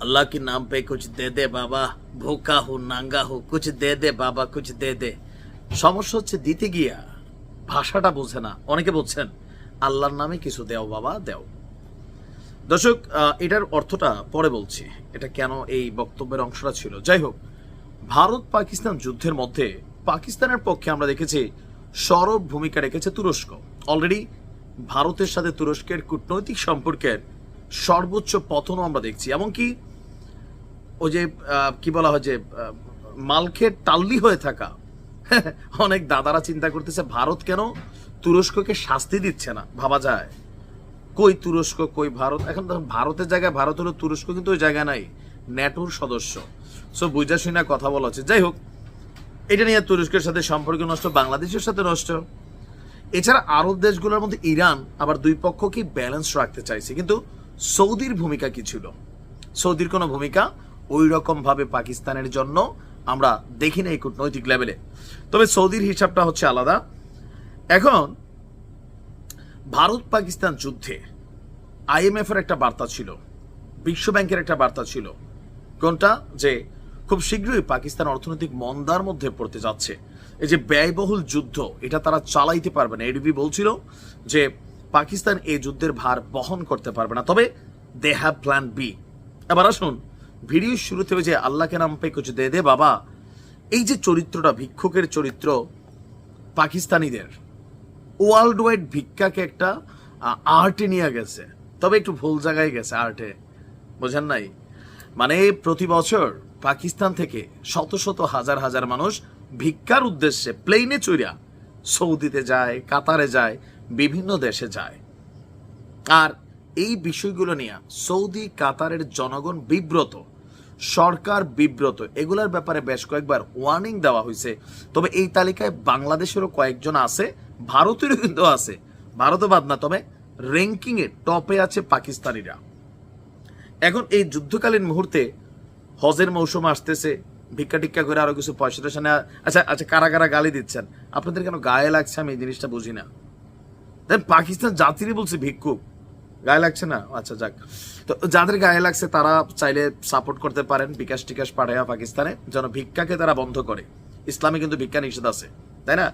अल्लाह के नाम पे कुछ दे दे বাবা ভোকা হো নাঙ্গা হো কুছ দে দে বাবা কুছ দে দে সমস্যা হচ্ছে দিতে গিয়া ভাষাটা বোঝে না অনেকে বলছেন আল্লাহর নামে কিছু দেও বাবা দেও দর্শক আহ, এটার অর্থটা পরে বলছি এটা কেন এই বক্তব্যের অংশটা ছিল যাই হোক ভারত পাকিস্তান যুদ্ধের মধ্যে পাকিস্তানের পক্ষে আমরা দেখেছি সরব ভূমিকা রেখেছে তুরস্ক অলরেডি ভারতের সাথে তুরস্কের কূটনৈতিক সম্পর্কের সর্বোচ্চ পতনও আমরা দেখছি এমনকি ওই যে কি বলা হয় যে মালখের টাল্লি হয়ে থাকা অনেক দাদারা চিন্তা করতেছে, ভারত কেন তুরস্ককে শাস্তি দিচ্ছে না? ভাবা যায়। কই তুরস্ক, কই ভারত? এখন দেখুন ভারতের জায়গায়, ভারত হলো তুরস্ক, কিন্তু ওই জায়গা নাই। ন্যাটোর সদস্য। সো বুঝা শুনে কথা বলা হচ্ছে। যাই হোক, এটা নিয়ে তুরস্কের সাথে সম্পর্ক নষ্ট, বাংলাদেশের সাথে নষ্ট। এছাড়া আরব দেশগুলোর মধ্যে ইরান আবার দুই পক্ষকেই ব্যালেন্স রাখতে চাইছে। কিন্তু সৌদির ভূমিকা কি ছিল? সৌদির কোনো ভূমিকা ওই রকম ভাবে পাকিস্তানের জন্য আমরা দেখি না এই কূটনৈতিক লেভেলে। তবে সৌদির হিসাবটা হচ্ছে আলাদা। এখন ভারত পাকিস্তান যুদ্ধে আইএমএফ এর একটা বার্তা ছিল বিশ্ব ব্যাংকের একটা বার্তা ছিল। কোনটা? যে খুব শীঘ্রই পাকিস্তান অর্থনৈতিক মন্দার মধ্যে পড়তে যাচ্ছে। এই যে ব্যয়বহুল যুদ্ধ, এটা তারা চালাইতে পারবে না। এডিবি বলছিল যে পাকিস্তান এই যুদ্ধের ভার বহন করতে পারবে না। তবে দে হ্যাভ প্ল্যান বি এবার আসুন ভিডিও শুরুতে যে আল্লাহকে নাম পে কিছু দে দে বাবা, এই যে চরিত্রটা, ভিক্ষুকের চরিত্র পাকিস্তানিদের ওয়ার্ল্ড ওয়াইড ভিক্ষাকে একটা আর্টে নিয়ে গেছে। তবে একটু ভুল জায়গায় গেছে আর্টে বোঝেন নাই? মানে প্রতি বছর পাকিস্তান থেকে শত শত হাজার হাজার মানুষ ভিক্ষার উদ্দেশ্যে প্লেনে চড়িয়া সৌদিতে যায়, কাতারে যায়, বিভিন্ন দেশে যায়। আর এই বিষয়গুলো নিয়ে সৌদি, কাতারের জনগণ বিব্রত, সরকার বিব্রত, এগুলার ব্যাপারে বেশ কয়েকবার ওয়ার্নিং দেওয়া হয়েছে। তবে এই তালিকায় বাংলাদেশেরও কয়েকজন আছে, ভারতেরও কিন্তু আছে। ভারতও বাদ না, তবে র্যাঙ্কিং এ টপে আছে পাকিস্তানিরা। এখন এই যুদ্ধকালীন মুহূর্তে হজের মৌসুম আসতেছে, ভিক্ষা টিক্কা করে আরও কিছু পয়সা টয়সা নেওয়া আচ্ছা আচ্ছা কারা কারা গালি দিচ্ছেন? আপনাদের কেন গায়ে লাগছে? আমি এই জিনিসটা বুঝি না। দেন পাকিস্তান জাতিরই বলছে ভিক্ষুক। গায়ে লাগছে না? আচ্ছা যাক। তো যাদের গায়ে লাগছে, তারা চাইলে সাপোর্ট করতে পারেন বিকাশ টিকাশ পাঠাইয়া পাকিস্তানে, যেন ভিক্ষাকে তারা বন্ধ করে। ইসলামে কিন্তু ভিক্ষা নিষেধ আছে, তাই না?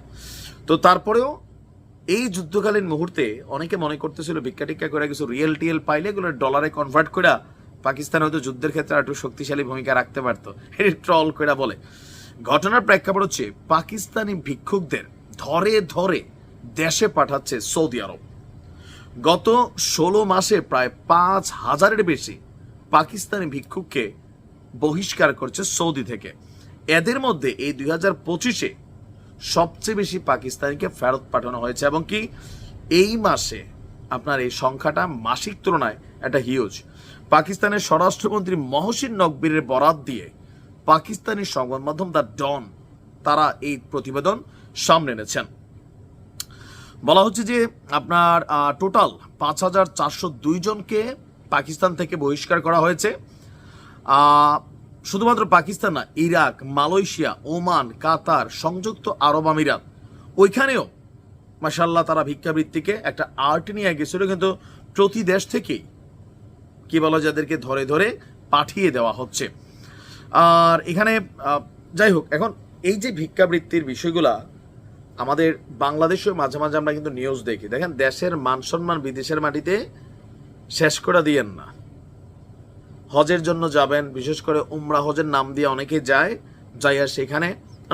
তো তারপরেও এই যুদ্ধকালীন মুহূর্তে অনেকে মনে করতেছিল ভিক্ষা টিক্ষা করে কিছু রিয়েল টিয়েল পাইলে এগুলো ডলারে কনভার্ট করে পাকিস্তান হয়তো যুদ্ধের ক্ষেত্রে একটু শক্তিশালী ভূমিকা রাখতে পারতো। এটি ট্রল করে বলে। ঘটনার প্রেক্ষাপট হচ্ছে, পাকিস্তানি ভিক্ষুকদের ধরে ধরে দেশে পাঠাচ্ছে সৌদি আরব। গত ষোলো মাসে প্রায় পাঁচ হাজারের বেশি পাকিস্তানি ভিক্ষুককে বহিষ্কার করছে সৌদি থেকে। এদের মধ্যে এই দুই হাজার পঁচিশে সবচেয়ে বেশি পাকিস্তানিকে ফেরত পাঠানো হয়েছে এবং কি এই মাসে আপনার এই সংখ্যাটা মাসিক তুলনায় একটা হিউজ পাকিস্তানের স্বরাষ্ট্রমন্ত্রী মহসিন নকবীরের বরাত দিয়ে পাকিস্তানি সংবাদ মাধ্যম দ্য ডন তারা এই প্রতিবেদন সামনে এনেছেন। বলা হচ্ছে যে আপনার টোটাল পাঁচ হাজার চারশো দুইজনকে পাকিস্তান থেকে বহিষ্কার করা হয়েছে। শুধুমাত্র পাকিস্তান না, ইরাক, মালয়েশিয়া, ওমান, কাতার, সংযুক্ত আরব আমিরাত, ওইখানেও মাসাল্লাহ তারা ভিক্ষাবৃত্তিকে একটা আর্ট নিয়ে গেছিল, কিন্তু প্রতি দেশ থেকেই, কি বলা যাদেরকে ধরে ধরে পাঠিয়ে দেওয়া হচ্ছে। আর এখানে যাই হোক, এখন এই যে ভিক্ষাবৃত্তির বিষয়গুলা আমাদের বাংলাদেশেও মাঝে মাঝে আমরা কিন্তু নিউজ দেখি। দেখেন, দেশের মান সম্মান বিদেশের মাটিতে শেষ করে দিয়েন না। হজের জন্য যাবেন, বিশেষ করে উমরা হজের নাম দিয়ে অনেকে যায়, যাইয়া সেখানে।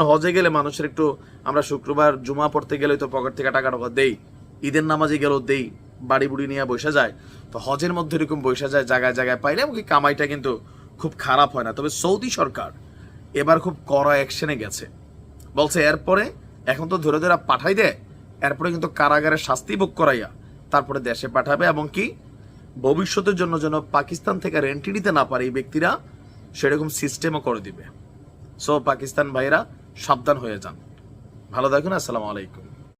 হজে গেলে মানুষের একটু, আমরা শুক্রবার, জুমা পড়তে গেলে তো পকেট থেকে টাকা টাকা দেই। ঈদের নামাজে গেলেও দেই, বাড়ি বুড়ি নিয়ে বসে যায়। তো হজের মধ্যে এরকম বসে যায়, জায়গায় জায়গায় পাইলে এমনকি কামাইটা কিন্তু খুব খারাপ হয় না। তবে সৌদি সরকার এবার খুব কড়া অ্যাকশনে গেছে। বলছে এরপরে এখন তো ধরে ধরে পাঠাই দেয় এরপরে কিন্তু কারাগারে শাস্তি ভোগ করাইয়া তারপরে দেশে পাঠাবে, এবং কি? ভবিষ্যতের জন্য যেন পাকিস্তান থেকে রেন্টি নিতে না পারে এই ব্যক্তিরা, সেরকম সিস্টেমও করে দিবে। সো পাকিস্তান ভাইরা সাবধান হয়ে যান। ভালো দেখুন আসসালামু আলাইকুম।